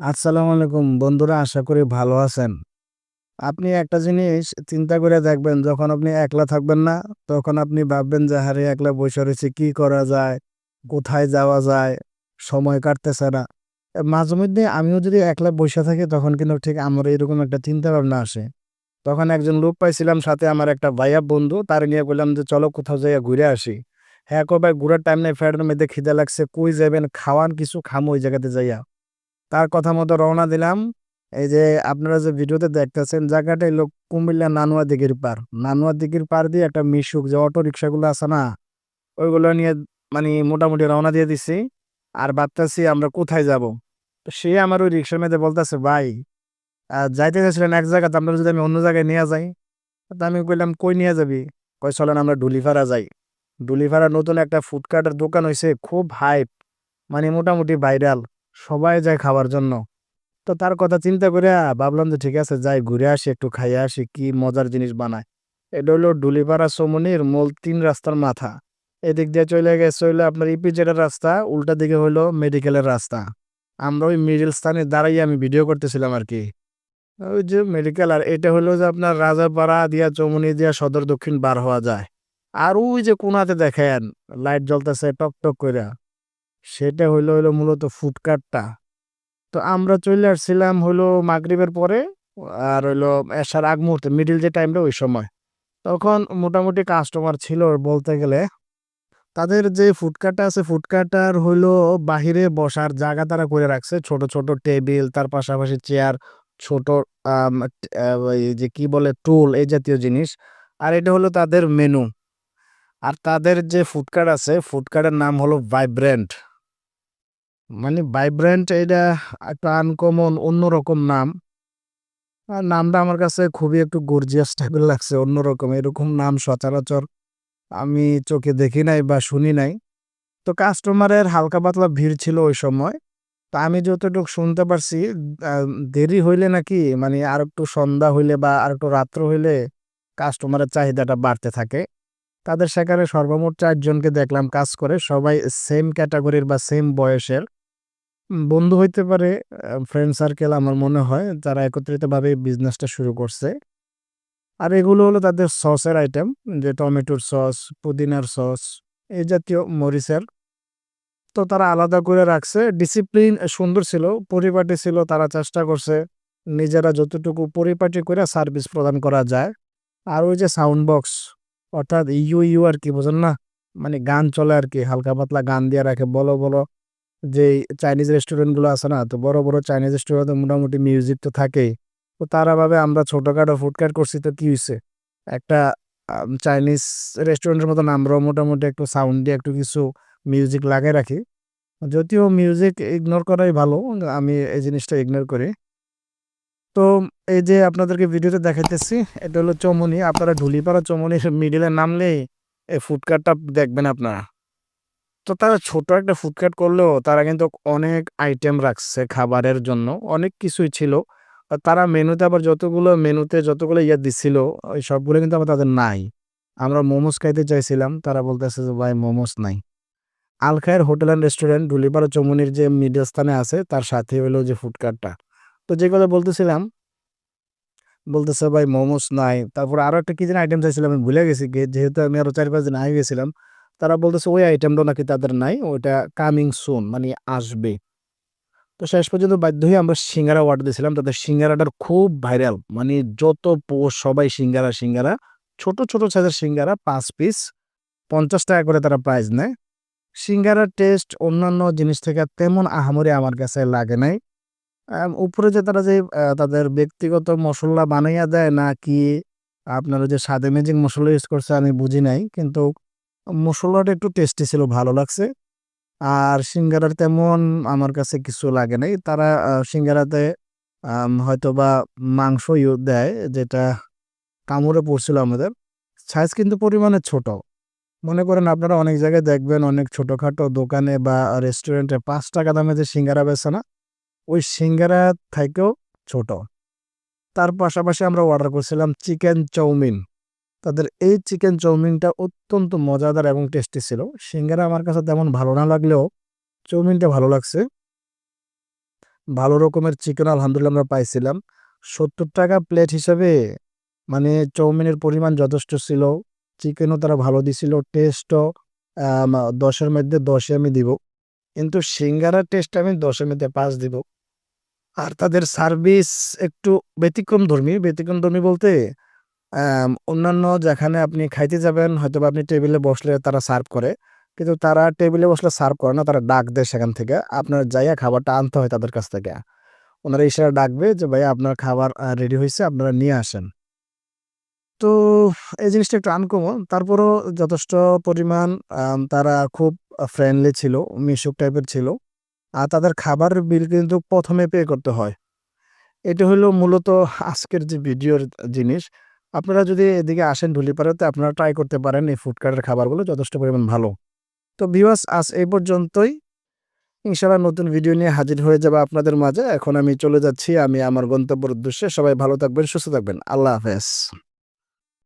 আসসালামু আলাইকুম বন্ধুরা আশা করি ভালো আছেন। আপনি একটা জিনিস চিন্তা করে দেখবেন যখন আপনি একলা থাকবেন না, তখন আপনি ভাববেন যে হারে একলা বইসা রয়েছে কি করা যায়? কোথায় যাওয়া যায়? সময় কাটতেছে না। মাঝে মধ্যে আমিও যদি একলা বইসা থাকি তখন কিন্তু ঠিক আমার এরকম একটা চিন্তা ভাবনা আসে। তখন একজন লোক পাইছিলাম সাথে আমার একটা ভাইয়া বন্ধু তার নিয়ে বললাম যে চলো কোথাও যাইয়া ঘুরে আসি। হ্যাঁ ভাই ঘুরার টাইম নাই পেটের মধ্যে খিদা লাগছে। কই যাবেন? খাওয়ান কিছু খামু ওই জায়গাতে যাইয়া। তার কথা মতো রওনা দিলাম। এই যে আপনারা যে ভিডিওতে দেখতেছেন, জায়গাটা হইল কুমিল্লা নানুয়া দিঘির পার। নানুয়া দিঘির পার দিয়ে একটা মিশুক, যে অটো রিক্সাগুলো আছে না? ওইগুলো নিয়ে মানে মোটামুটি রওনা দিয়ে দিছি। আর ভাবতেছি আমরা কোথায় যাব? তো সে আমার ওই রিক্সার মধ্যে বলতেছে, ভাই যাইতে চাইছিলেন এক জায়গাতে আপনারা যদি আমি অন্য জায়গায় নিয়ে যাই? তা আমি কইলাম, কই নিয়ে যাবি? কয় চলেন আমরা ডুলিপাড়া যাই। ডুলিপাড়া নতুন একটা ফুটপাতের দোকান হইছে, খুব হাইপ। মানে মোটামুটি ভাইরাল। সবাই যায় খাওয়ার জন্য। তো তার কথা চিন্তা কইরা ভাবলাম যে ঠিক আছে যাই ঘুরে আসি একটু খাইয়া আসি কি মজার জিনিস বানায়। এটা হইল ডুলিপাড়া চৌমুহনীর মূল তিন রাস্তার মাথা। এদিক দিয়ে চলে গেছে হইল আপনার ইপিজেডের রাস্তা, উল্টা দিকে হইল মেডিকেলের রাস্তা। আমরা ওই মিডিল স্থানে দাঁড়াইয়া আমি ভিডিও করতেছিলাম আর কি ওই যে মেডিকেল আর এটা হইল যে আপনার রাজাপাড়া দিয়া চৌমুহনী দিয়া সদর দক্ষিণ বার হওয়া যায়। আর ওই যে কোণাতে দেখেন লাইট জ্বলতেছে টকটক কইরা। সেটা হইল হইল মূলত ফুটপাতটা। তো আমরা চলে আসছিলাম হইল মাগরিবের পরে আর হইল এসার আগ মুহূর্তে মিডিল যে টাইমটা ওই সময়। তখন মোটামুটি কাস্টমার ছিল বলতে গেলে। তাদের যে ফুটপাতটা আছে ফুটপাতটার হইল বাহিরে বসার জায়গা তারা করে রাখছে। ছোট, ছোট টেবিল তার পাশাপাশি চেয়ার, ছোট যে কি বলে টুল এই জাতীয় জিনিস। আর এটা হলো তাদের মেনু। আর তাদের যে ফুডকার্ট আছে ফুডকার্টের নাম হলো ভাইব্রেন্ট। মানে ভাইব্রেন্ট এইটা একটা আনকমন অন্যরকম নাম। আর নামটা আমার কাছে খুবই একটু গর্জিয়াস টাইপের লাগছে অন্যরকম। এরকম নাম সচরাচর আমি চোখে দেখি নাই বা শুনি নাই। তো কাস্টমারের হালকা পাতলা ভিড় ছিল ওই সময়। তো আমি যতটুক শুনতে পারছি দেরি হইলে নাকি মানে আরেকটু সন্ধ্যা হইলে বা আরেকটু রাত্র হইলে কাস্টমারের চাহিদাটা বাড়তে থাকে। তাদের সেখানে সর্বমোট চারজনকে দেখলাম কাজ করে। সবাই সেম ক্যাটাগরির বা সেম বয়সের। বন্ধু হইতে পারে, ফ্রেন্ড সার্কেল আমার মনে হয় যারা একত্রিতভাবে বিজনেসটা শুরু করছে। আর এগুলো হলো তাদের সসের আইটেম যে টমেটোর সস, পুদিনার সস এই জাতীয় মরিচের। তো তারা আলাদা করে রাখছে। ডিসিপ্লিন সুন্দর ছিল, পরিপাটি ছিল। তারা চেষ্টা করছে নিজেরা যতটুকু পরিপাটি করে সার্ভিস প্রদান করা যায়। আর ওই যে সাউন্ড বক্স অর্থাৎ ইউ, ইউ আর কি বোঝেন না? মানে গান চলে আর কি হালকা পাতলা গান দিয়ে রাখে। বলো বড় যেই চাইনিজ রেস্টুরেন্টগুলো আছে না? তো বড়, বড় চাইনিজ রেস্টুরেন্টে মোটামুটি মিউজিক তো থাকেই। তো তারা ভাবে আমরা ছোটখাটো ফুডকার্ট করছি তো কি হয়েছে একটা চাইনিজ রেস্টুরেন্টের মতন আমরাও মোটামুটি একটু সাউন্ড দিয়ে একটু কিছু মিউজিক লাগায় রাখি। যদিও মিউজিক ইগনোর করাই ভালো। আমি এই জিনিসটা ইগনোর করি। তো এই যে আপনাদেরকে ভিডিওতে দেখাইতেছি এটা হলো চৌমুহনী। আপনারা ঢুলিপাড়া চৌমুহনীর মিডলে নামলেই এই ফুডকার্টটা দেখবেন আপনারা। তো তারা ছোট একটা ফুডকার্ট করলেও তারা কিন্তু অনেক আইটেম রাখছে খাবারের জন্য। অনেক কিছুই ছিল। তারা মেনুতে আবার যতগুলো মেনুতে যতগুলো ইয়া দিছিল, ওই সবগুলো কিন্তু আবার তাদের নাই। আমরা মোমোস খাইতে চাইছিলাম। তারা বলতেছে যে, ভাই, মোমোস নাই। Al Khair hotel and restaurant Dhulipara চৌমুহনীর যে মিডল স্থানে আছে, তার সাথে হইল যে ফুডকার্টটা। তো যে কথা বলতেছিলাম, বলতেছে, ভাই, মোমোস নাই। তারপর আরও একটা কি যেন আইটেম চাইছিলাম, আমি ভুলে গেছি যেহেতু আমি আরও ৪-৫ দিন আগে গেছিলাম। তারা বলতেছে ওই আইটেমটা নাকি তাদের নাই। ওইটা কামিং সুন মানে আসবে। তো শেষ পর্যন্ত বাধ্য হয়ে আমরা সিঙ্গারা অর্ডার দিয়েছিলাম। তাদের সিঙ্গারাটার খুব ভাইরাল। মানে যত পোস্ট সবাই সিঙ্গারা, সিঙ্গারা। ছোট, ছোট সাইজের সিঙ্গারা পাঁচ পিস। ৳৫০ করে তারা প্রাইস নেয়। সিঙ্গারার টেস্ট অন্যান্য জিনিস থেকে তেমন আহামরি আমার কাছে লাগে নাই। উপরে যে তারা যে তাদের ব্যক্তিগত মশলা বানাইয়া দেয় নাকি আপনার ওই যে স্বাদে ম্যাজিক মশলা ইউজ করছে আমি বুঝি নাই। কিন্তু মসল্লাটা একটু টেস্টি ছিল, ভালো লাগছে। আর সিঙ্গারার তেমন আমার কাছে কিছু লাগে নাই। তারা সিঙ্গারাতে আম হয়তোবা মাংস দেয় যেটা কামড়ে পড়ছিল আমাদের। সাইজ কিন্তু পরিমাণে ছোট। মনে করেন আপনারা অনেক জায়গায় দেখবেন অনেক ছোটোখাটো দোকানে বা রেস্টুরেন্টে পাঁচ টাকা দামে যে সিঙ্গারা বেছে না? ওই সিঙ্গারা থেকেও ছোট। তার পাশাপাশি আমরা অর্ডার করছিলাম চিকেন চাউমিন। তাদের এই চিকেন চাউমিনটা অত্যন্ত মজাদার এবং টেস্টি ছিল। সিঙ্গারা আমার কাছে তেমন ভালো না লাগলেও চাউমিনটা ভালো লাগছে। ভালো রকমের চিকেন আলহামদুলিল্লাহ আমরা পাইছিলাম। ৳৭০ প্লেট হিসাবে মানে চাউমিনের পরিমাণ যথেষ্ট ছিল। চিকেনও তারা ভালো দিছিল। টেস্টও ১০ মধ্যে ১০ ই আমি দিব। কিন্তু সিঙ্গারার টেস্ট আমি দশের মধ্যে পাঁচ দিব। আর তাদের সার্ভিস একটু ব্যতিক্রমধর্মী। ব্যতিক্রমধর্মী বলতে আম অন্যান্য যেখানে আপনি খাইতে যাবেন হয়তোবা আপনি টেবিলে বসলে তারা সার্ভ করে। কিন্তু তারা টেবিলে বসলে সার্ভ করে না। তারা ডাক দেয় সেখান থেকে। আপনার যাইয়া খাবারটা আনতে হয় তাদের কাছ থেকে। ওনারা ইশারায় ডাকবে যে, "ভাইয়া আপনার খাবার রেডি হয়েছে আপনারা নিয়ে আসেন।" তো এই জিনিসটা একটু আনকমন। তারপরও যথেষ্ট পরিমাণ তারা খুব ফ্রেন্ডলি ছিল, মিশুক টাইপের ছিল। আর তাদের খাবার বিল কিন্তু প্রথমে পে করতে হয়। এটা হলো মূলত আজকের যে ভিডিওর জিনিস। আপনারা যদি এদিকে আসেন ঢুলিপাড়াতে আপনারা ট্রাই করতে পারেন এই ফুডকার্টের খাবারগুলো যথেষ্ট পরিমাণ ভালো। তো ভিউয়ার্স আজ এই পর্যন্তই। ইনশাআল্লাহ নতুন ভিডিও নিয়ে হাজির হয়ে যাবে আপনাদের মাঝে। এখন আমি চলে যাচ্ছি আমি আমার গন্তব্যের উদ্দেশ্যে। সবাই ভালো থাকবেন, সুস্থ থাকবেন। আল্লাহ হাফেজ।